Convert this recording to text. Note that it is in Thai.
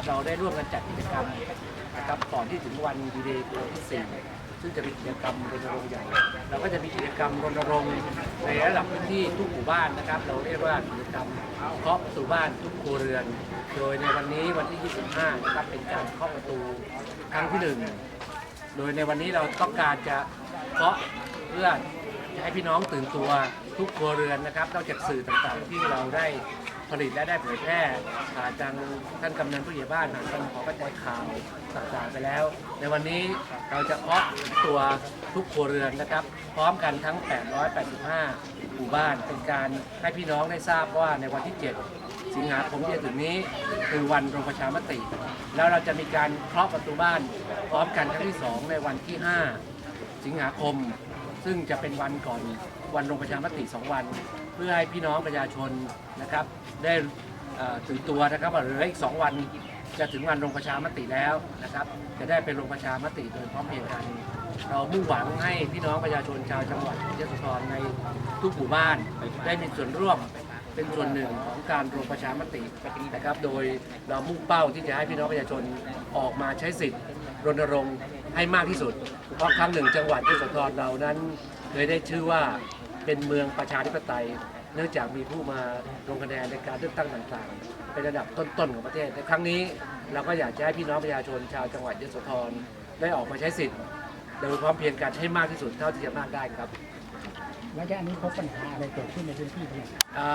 นะครับเราได้ร่วมกันจัดกิจกรรมนะครับก่อนที่ถึงวันดีเดย์วันที่4ซึ่งจะเป็นกิจกรรมรณรงค์ใหญ่ เราก็จะมีกิจกรรมรณรงค์ในระดับพื้นที่ทุกหมู่บ้านนะครับ เราเรียกว่ากิจกรรมเคาะประตูบ้านทุกครัวเรือน โดยในวันนี้วันที่ 25 นะครับเป็นการเคาะประตูครั้งที่หนึ่งโดยในวันนี้เราต้องการจะเคาะเพื่อจะให้พี่น้องตื่นตัวทุกครัวเรือนนะครับนอกจากสื่อต่างๆที่เราได้ ผลิตและได้เผยแพร่ผ่านทางท่านกำนันผู้ใหญ่บ้านผ่านทางขอกระจายข่าวต่างๆไปแล้ว ในวันนี้เราจะเคาะตัวทุกครัวเรือนนะครับ พร้อมกันทั้ง 885 หมู่บ้านเป็นการให้พี่น้องได้ทราบว่าในวันที่ 7 สิงหาคมที่จะถึงนี้คือวันลงประชามติ แล้วเราจะมีการเคาะประตูบ้าน พร้อมกันครั้งที่ 2 ในวันที่ 5 สิงหาคม ซึ่งจะเป็นวันก่อนวันลงประชามติ 2 วัน เพื่อให้พี่น้องประชาชนนะครับ ได้ตื่นตัวนะครับว่าเหลืออีก 2 วันจะถึงวันลงประชามติแล้วนะครับ จะได้ไปลงประชามติโดยพร้อมเพรียงกัน เรามุ่งหวังให้พี่น้องประชาชนชาวจังหวัดยะโสธรในทุกหมู่บ้านได้มีส่วนร่วมเป็นส่วนหนึ่งของการลงประชามตินะครับ โดยเรามุ่งเป้าที่จะให้พี่น้องประชาชนออกมาใช้สิทธิ์รณรงค์ ให้มากที่สุด เพราะครั้งหนึ่งจังหวัดยโสธรเรานั้น เคยได้ชื่อว่าเป็นเมืองประชาธิปไตย เนื่องจากมีผู้มาลงคะแนนในการเลือกตั้งต่างๆ เป็นระดับต้นๆของประเทศ ในครั้งนี้เราก็อยากจะให้พี่น้องประชาชนชาวจังหวัดยโสธรได้ออกมาใช้สิทธิ์โดยพร้อมเพรียงกันให้มากที่สุดเท่าที่จะมากได้ครับ แล้วจากอันนี้พบปัญหาอะไรเกิดขึ้นในพื้นที่บ้างอ่า